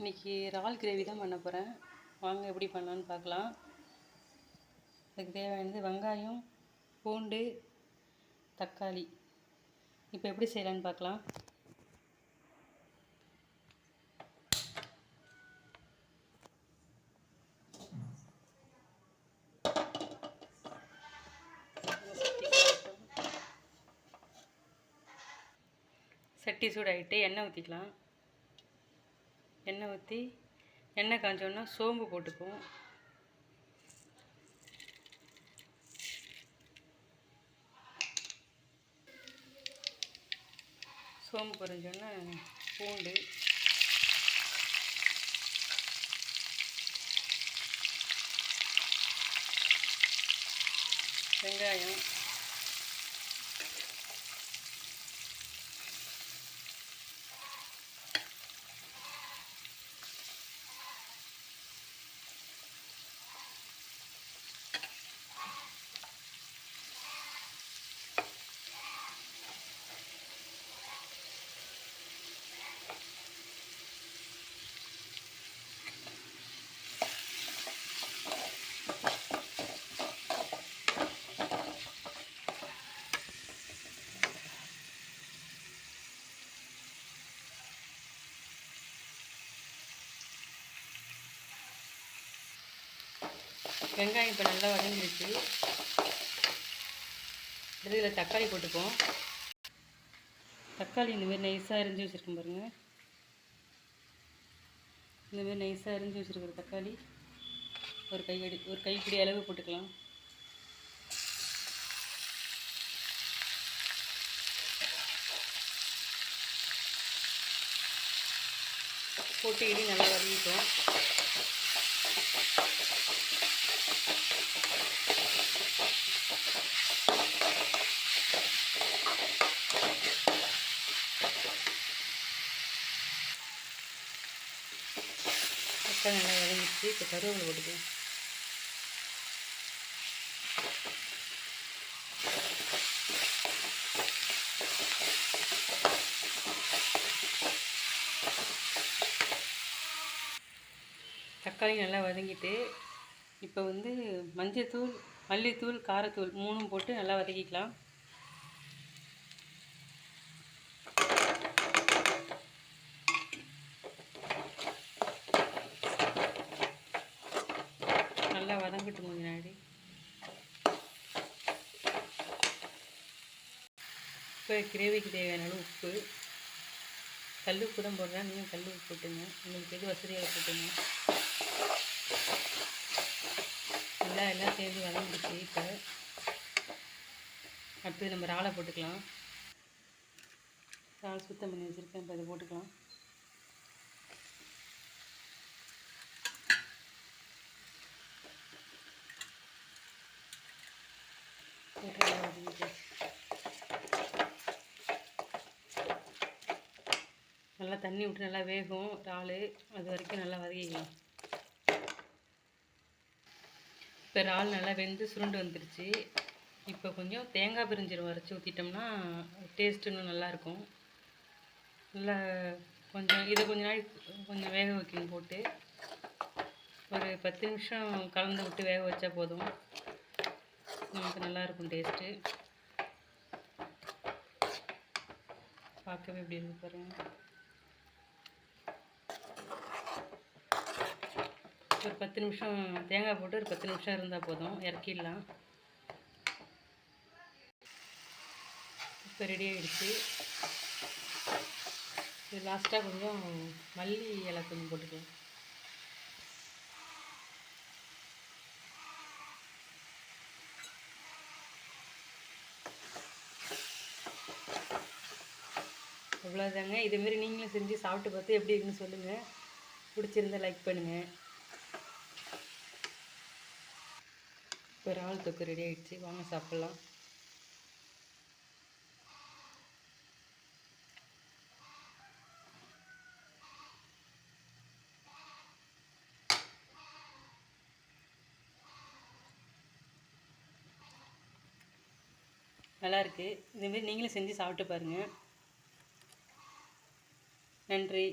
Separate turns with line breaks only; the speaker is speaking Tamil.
இன்றைக்கி இறால் கிரேவி தான் பண்ண போகிறேன் வாங்க எப்படி பண்ணலான்னு பார்க்கலாம். அதுக்கு தேவையானது வெங்காயம் பூண்டு தக்காளி. இப்போ எப்படி செய்யலான்னு பார்க்கலாம். சட்டி சூடாகிட்டு எண்ணெய் ஊற்றிக்கலாம் எண்ணெய் ஊற்றி எண்ணெய் காஞ்சோன்னா சோம்பு போட்டுக்குவோம். சோம்பு பொரிஞ்சோன்னா பூண்டு. வெங்காயம். வெங்காயம் இப்போ நல்லா வதங்கிடுச்சு இதில் தக்காளி போட்டுப்போம் தக்காளி இந்தமாரி நைஸாக அரிஞ்சு வச்சுருக்கோம் பாருங்கள் இந்தமாரி நைஸாக அரிஞ்சு வச்சுருக்கிற தக்காளி ஒரு கையடி ஒரு கைப்பிடி அளவு போட்டுக்கலாம். போட்டு இடி நல்லா வதங்கிட்டோம் தக்காளி நல்லா இறங்கிடுச்சு. இப்போ கருவேப்பிலை போட்டுக்கலாம். தக்காளி நல்லா வதங்கிட்டு இப்போ வந்து மஞ்சத்தூள் மல்லித்தூள் காரத்தூள் மூணும் போட்டு நல்லா வதக்கிக்கலாம். நல்லா கொஞ்ச நாடி இப்போ கிரேவிக்கு தேவையான அளவு உப்பு. கல் உப்பு தான் போடுறேன். நீங்கள் கல் உப்பு போட்டுங்க. உங்களுக்கு எது வசதியாக போட்டுங்க. நல்லா எல்லாம் சேர்ந்து வளர்ந்துருச்சு இப்போ. அடுத்தது நம்ம இறாலை போட்டுக்கலாம். ரால் சுத்தம் பண்ணி வச்சுருக்கேன். இப்போ இதை போட்டுக்கலாம் போட்டு நல்லா வதங்கிட்டு நல்லா தண்ணி விட்டு நல்லா வேகும் இறால் அது வரைக்கும் நல்லா வதக்கிக்கலாம். இப்போ இறால் நல்லா வெந்து சுருண்டு வந்துருச்சு. இப்போ கொஞ்சம் தேங்காய் பிரிஞ்சீரகம் வரைச்சி ஊற்றிட்டோம்னா டேஸ்ட் இன்னும் நல்லாயிருக்கும் நல்லா கொஞ்சம் இதை கொஞ்ச நாள் கொஞ்சம் வேக வைக்கணும் போட்டு. ஒரு பத்து நிமிஷம் கலந்து விட்டு வேக வச்சா போதும். நமக்கு நல்லாயிருக்கும் டேஸ்ட்டு பார்க்கவே எப்படி இருக்கு பாருங்கள் ஒரு பத்து நிமிஷம் தேங்காய் போட்டு ஒரு பத்து நிமிஷம் இருந்தால் போதும் இறக்கிடலாம். இப்போ ரெடி ஆகிடுச்சு இது லாஸ்ட்டாக கொஞ்சம் மல்லி இலை கொஞ்சம் போட்டுக்கலாம். அவ்வளோதாங்க இதேமாரி நீங்களும் செஞ்சு சாப்பிட்டு பார்த்து எப்படி இருக்குன்னு சொல்லுங்கள் பிடிச்சிருந்தா லைக் பண்ணுங்கள் இப்போ இறால் தொக்கு ரெடி ஆகிடுச்சு வாங்க சாப்பிட்லாம். நல்லாயிருக்கு. இதுமாரி நீங்களும் செஞ்சு சாப்பிட்டு பாருங்கள் நன்றி.